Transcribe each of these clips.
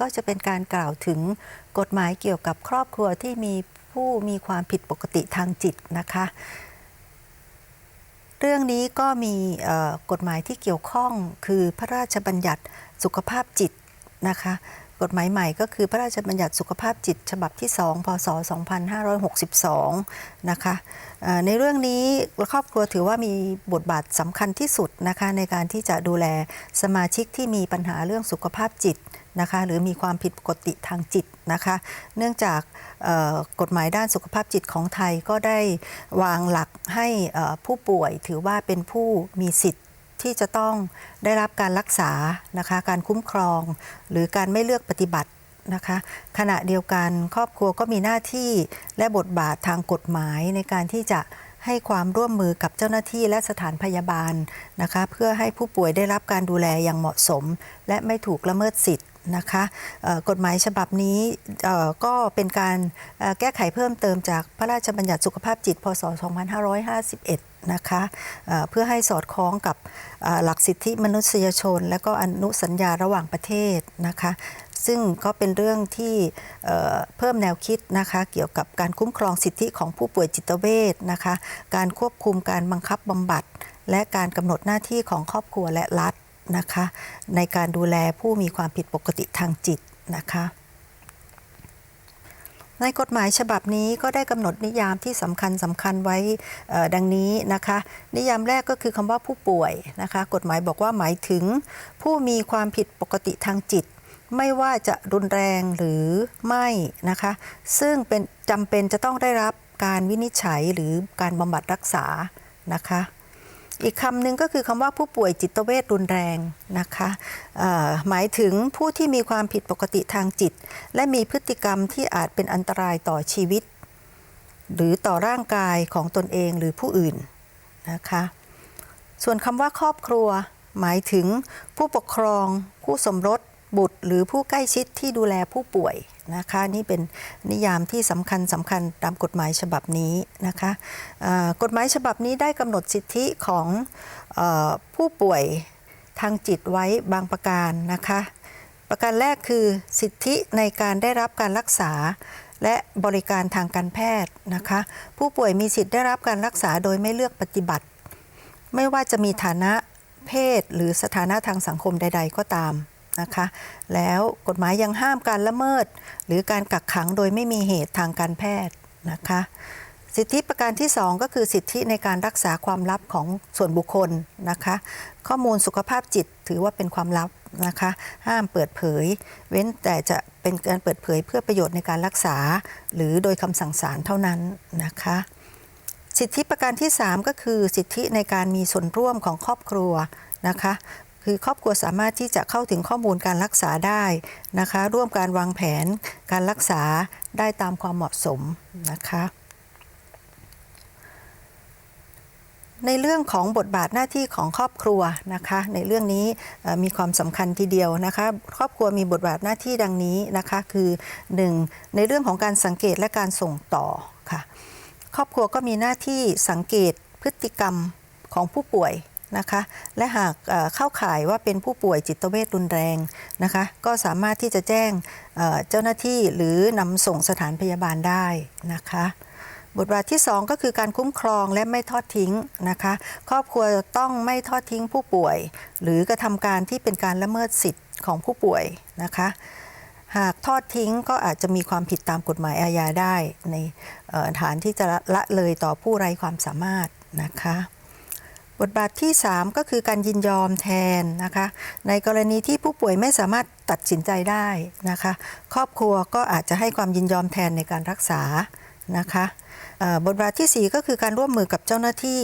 ก็จะเป็นการกล่าวถึงกฎหมายเกี่ยวกับครอบครัวที่มีผู้มีความผิดปกติทางจิตนะคะ เรื่องนี้ก็มีกฎหมายที่เกี่ยวข้องคือพระราชบัญญัติสุขภาพจิตนะคะ กฎหมายใหม่ก็คือพระราชบัญญัติสุขภาพจิตฉบับที่ 2 พศ 2562 นะคะในเรื่องนี้ครอบครัวถือว่ามีบทบาทสำคัญที่สุดนะคะในการที่จะดูแลสมาชิกที่มีปัญหาเรื่องสุขภาพจิตนะคะหรือมีความผิดปกติทางจิตนะคะเนื่องจากกฎหมายด้านสุขภาพจิตของไทยก็ได้วางหลักให้ผู้ป่วยถือว่าเป็นผู้มีสิทธิ ที่จะต้องได้รับการรักษานะคะการคุ้มครอง หรือการไม่เลือกปฏิบัตินะคะขณะเดียวกันครอบครัวก็มีหน้าที่และบทบาททางกฎหมายในการที่จะให้ความร่วมมือกับเจ้าหน้าที่และสถานพยาบาลนะคะเพื่อให้ผู้ป่วยได้รับการดูแลอย่างเหมาะสม และไม่ถูกละเมิดสิทธิ์ นะคะกฎหมายฉบับนี้ก็เป็นการแก้ไขเพิ่มเติมจากพระราชบัญญัติสุขภาพจิต พศ 2551 นะคะเพื่อให้สอดคล้องกับหลักสิทธิมนุษยชน และก็อนุสัญญาระหว่างประเทศนะคะซึ่งก็เป็นเรื่องที่เพิ่มแนวคิดนะคะเกี่ยวกับการคุ้มครองสิทธิของผู้ป่วยจิตเวชนะคะการควบคุมการบังคับบำบัด และการกำหนดหน้าที่ของครอบครัวและรัฐ นะคะในการดูแลผู้มีความผิดปกติทางจิตนะคะในกฎหมายฉบับนี้ก็ได้กำหนดนิยามที่สำคัญสำคัญไว้ดังนี้นะคะ นิยามแรกก็คือคำว่าผู้ป่วยนะคะ กฎหมายบอกว่าหมายถึง ผู้มีความผิดปกติทางจิต ไม่ว่าจะรุนแรงหรือไม่นะคะ ซึ่งเป็นจำเป็นจะต้องได้รับการวินิจฉัยหรือการบำบัดรักษานะคะ อีกคำหนึ่งก็คือคำว่าผู้ป่วยจิตเวชรุนแรงนะคะหมายถึงผู้ที่มีความผิดปกติทางจิต และมีพฤติกรรมที่อาจเป็นอันตรายต่อชีวิต หรือต่อร่างกายของตนเองหรือผู้อื่นนะคะส่วนคำว่าครอบครัว หมายถึงผู้ปกครองคู่สมรส บุตรหรือผู้ใกล้ชิดที่ดูแลผู้ป่วยนะคะนี่เป็นนิยามที่สำคัญสำคัญตามกฎหมายฉบับนี้นะคะกฎหมายฉบับนี้ได้กำหนดสิทธิของอผู้ป่วยทางจิตไว้บางประการนะคะ ประการแรกคือสิทธิในการได้รับการรักษาและบริการทางการแพทย์นะคะ ผู้ป่วยมีสิทธิ์ได้รับการรักษาโดยไม่เลือกปฏิบัติ ไม่ว่าจะมีฐานะเพศหรือสถานะทางสังคมใด ๆ ก็ตาม นะคะ แล้วกฎหมายยังห้ามการละเมิด หรือการกักขังโดยไม่มีเหตุทางการแพทย์นะคะ สิทธิประการที่ 2 ก็คือสิทธิในการรักษาความลับของส่วนบุคคลนะคะ ข้อมูลสุขภาพจิตถือว่าเป็นความลับนะคะ ห้ามเปิดเผย เว้นแต่จะเป็นการเปิดเผยเพื่อประโยชน์ในการรักษา หรือโดยคำสั่งศาลเท่านั้นนะคะสิทธิประการที่ 3 ก็คือสิทธิในการมีส่วนร่วมของครอบครัวนะคะ คือครอบครัวสามารถที่จะเข้าถึงข้อมูลการรักษาได้นะคะ ร่วมการวางแผนการรักษาได้ตามความเหมาะสมนะคะในเรื่องของบทบาทหน้าที่ของครอบครัวนะคะ ในเรื่องนี้มีความสำคัญทีเดียวนะคะ ครอบครัวมีบทบาทหน้าที่ดังนี้นะคะ คือ 1. ในเรื่องของการสังเกตและการส่งต่อค่ะ ครอบครัวก็มีหน้าที่สังเกตพฤติกรรมของผู้ป่วย นะคะและหากเข้าข่ายว่าเป็นผู้ป่วยจิตเวชรุนแรงนะคะก็สามารถที่จะแจ้งเจ้าหน้าที่หรือนำส่งสถานพยาบาลได้นะคะบทบาทที่ 2 ก็คือการคุ้มครองและไม่ทอดทิ้งนะคะครอบครัวต้องไม่ทอดทิ้งผู้ป่วย หรือกระทำการที่เป็นการละเมิดสิทธิ์ของผู้ป่วยนะคะหากทอดทิ้งก็อาจจะมีความผิดตามกฎหมายอาญาได้ ในฐานที่จะละเลยต่อผู้ไร้ความสามารถนะคะ บทบาทที่ 3 ก็คือการยินยอมแทนนะคะ ในกรณีที่ผู้ป่วยไม่สามารถตัดสินใจได้นะคะ ครอบครัวก็อาจจะให้ความยินยอมแทนในการรักษานะคะบทบาททีสี่ 4 ก็คือการร่วมมือกับเจ้าหน้าที่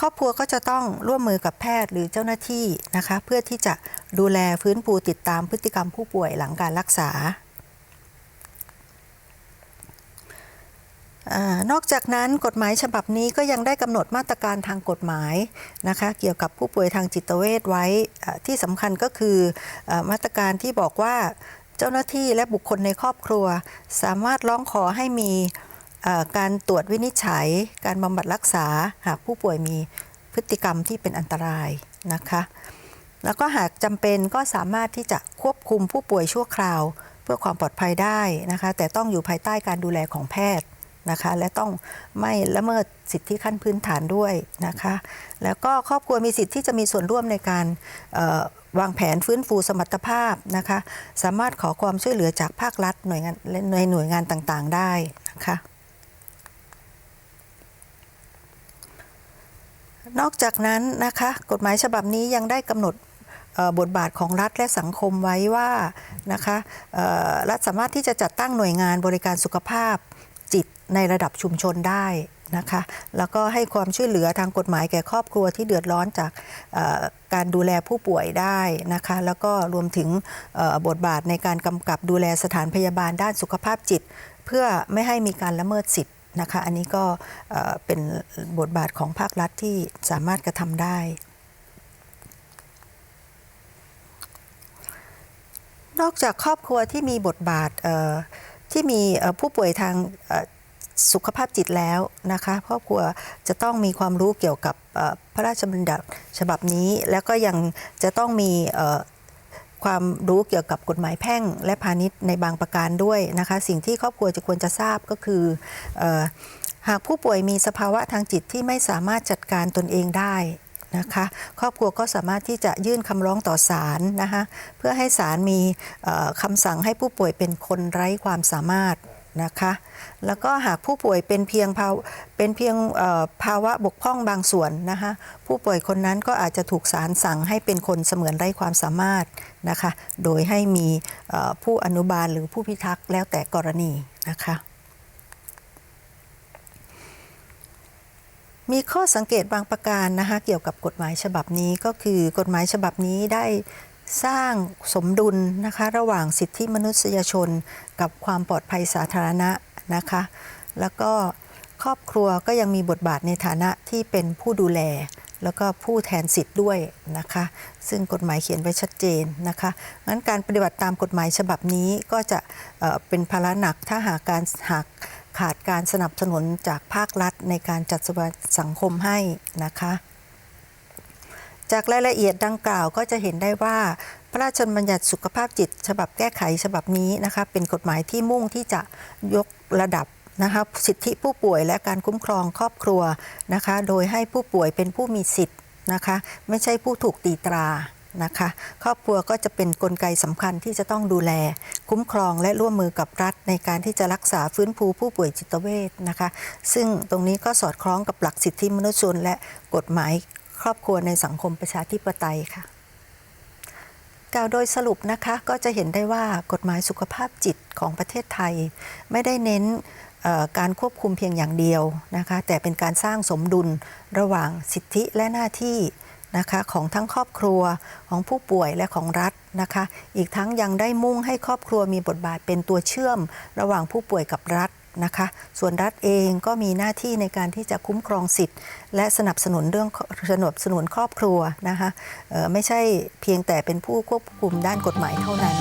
ครอบครัวก็จะต้องร่วมมือกับแพทย์หรือเจ้าหน้าที่นะคะ เพื่อที่จะดูแลฟื้นฟูติดตามพฤติกรรมผู้ป่วยหลังการรักษา อนอกจากนั้นกฎหมายฉบับนี้ก็ยังได้กำหนดมาตรการทางกฎหมายนะคะเกี่ยวกับผู้ป่วยทางจิตเวชไว้ที่สำคัญก็คืออมาตรการที่บอกว่าเจ้าหน้าที่และบุคคลในครอบครัว สามารถร้องขอให้มีการตรวจวินิจฉัย การบำบัดรักษาหากผู้ป่วยมีพฤติกรรมที่เป็นอันตรายนะคะแล้วก็หากจำเป็นก็สามารถที่จะควบคุมผู้ป่วยชั่วคราว เพื่อความปลอดภัยได้นะคะแต่ต้องอยู่ภายใต้การดูแลของแพทย์ นะคะและต้องไม่ละเมิดสิทธิขั้นพื้นฐานด้วยนะคะแล้วก็ครอบครัวมีสิทธิ์ที่จะมีส่วนร่วมในการวางแผนฟื้นฟูสมรรถภาพนะคะสามารถขอความช่วยเหลือจากภาครัฐหน่วยงานและในหน่วยงานต่างๆได้นะคะนอกจากนั้นนะคะกฎหมายฉบับนี้ยังได้กำหนดบทบาทของรัฐและสังคมไว้ว่านะคะรัฐสามารถที่จะจัดตั้งหน่วยงานบริการสุขภาพ ในระดับชุมชนได้นะคะแล้วก็ให้ความช่วยเหลือทางกฎหมายแก่ครอบครัวที่เดือดร้อนจากการดูแลผู้ป่วยได้นะคะแล้วก็รวมถึงบทบาทในการกำกับดูแลสถานพยาบาลด้านสุขภาพจิต เพื่อไม่ให้มีการละเมิดสิทธิ์นะคะอันนี้ก็เป็นบทบาทของภาครัฐที่สามารถกระทำได้ นอกจากครอบครัวที่มีบทบาทที่มีผู้ป่วยทาง สุขภาพจิตแล้วนะคะครอบครัวจะต้องมีความรู้เกี่ยวกับพระราชบัญญัติฉบับนี้ แล้วก็ยังจะต้องมีความรู้เกี่ยวกับกฎหมายแพ่ง และพาณิชย์ในบางประการด้วยนะคะสิ่งที่ครอบครัวจะควรจะทราบก็คืออหากผู้ป่วยมีสภาวะทางจิตที่ไม่สามารถจัดการตนเองได้นะคะครอบครัวก็สามารถที่จะยื่นคำร้องต่อศาลนะคะเพื่อให้ศาลมีคำสั่งให้ผู้ป่วยเป็นคนไร้ความสามารถ นะคะ แล้วก็หากผู้ป่วยเป็นเพียงภาวเป็นเพียงภาวะบกพร่องบางส่วนนะคะผู้ป่วยคนนั้นก็อาจจะถูกศาลสั่งให้เป็นคนเสมือนไร้ความสามารถนะคะ โดยให้มีผู้อนุบาลหรือผู้พิทักษ์แล้วแต่กรณีนะคะมีข้อสังเกตบางประการนะคะเกี่ยวกับกฎหมายฉบับนี้ก็คือกฎหมายฉบับนี้ได้ สร้างสมดุลนะคะระหว่างสิทธิมนุษยชนกับความปลอดภัยสาธารณะนะคะ แล้วก็ครอบครัวก็ยังมีบทบาทในฐานะที่เป็นผู้ดูแล แล้วก็ผู้แทนสิทธิ์ด้วยนะคะ ซึ่งกฎหมายเขียนไว้ชัดเจนนะคะงั้นการปฏิบัติตามกฎหมายฉบับนี้ก็จะเเป็นภาระหนักถ้าหากการหากขาดการสนับสนุนจากภาครัฐในการจัดสวัสดิสังคมให้นะคะ จากรายละเอียดดังกล่าวก็จะเห็นได้ว่า พระราชบัญญัติสุขภาพจิต ฉบับแก้ไขฉบับนี้นะคะเป็นกฎหมายที่มุ่งที่จะยกระดับนะคะสิทธิผู้ป่วยและการคุ้มครองครอบครัวนะคะโดยให้ผู้ป่วยเป็นผู้มีสิทธิ์นะคะไม่ใช่ผู้ถูกตีตรานะคะครอบครัวก็จะเป็นนกลไกสำคัญที่จะต้องดูแล คุ้มครองและร่วมมือกับรัฐ ในการที่จะรักษาฟื้นฟูผู้ป่วยจิตเวชนะคะ ซึ่งตรงนี้ก็สอดคล้องกับหลักสิทธิมนุษยชนและกฎหมาย ครอบครัวในสังคมประชาธิปไตยค่ะ กล่าวโดยสรุปนะคะก็จะเห็นได้ว่ากฎหมายสุขภาพจิตของประเทศไทย ไม่ได้เน้นการควบคุมเพียงอย่างเดียวนะคะแต่เป็นการสร้างสมดุลระหว่างสิทธิและหน้าที่นะคะของทั้งครอบครัวของผู้ป่วยและของรัฐนะคะ อีกทั้งยังได้มุ่งให้ครอบครัวมีบทบาทเป็นตัวเชื่อม ระหว่างผู้ป่วยกับรัฐ นะคะ ส่วนรัฐเองก็มีหน้าที่ในการที่จะคุ้มครองสิทธิ์ และสนับสนุนเรื่องสนับสนุนครอบครัวนะคะไม่ใช่เพียงแต่เป็นผู้ควบคุมด้านกฎหมายเท่านั้น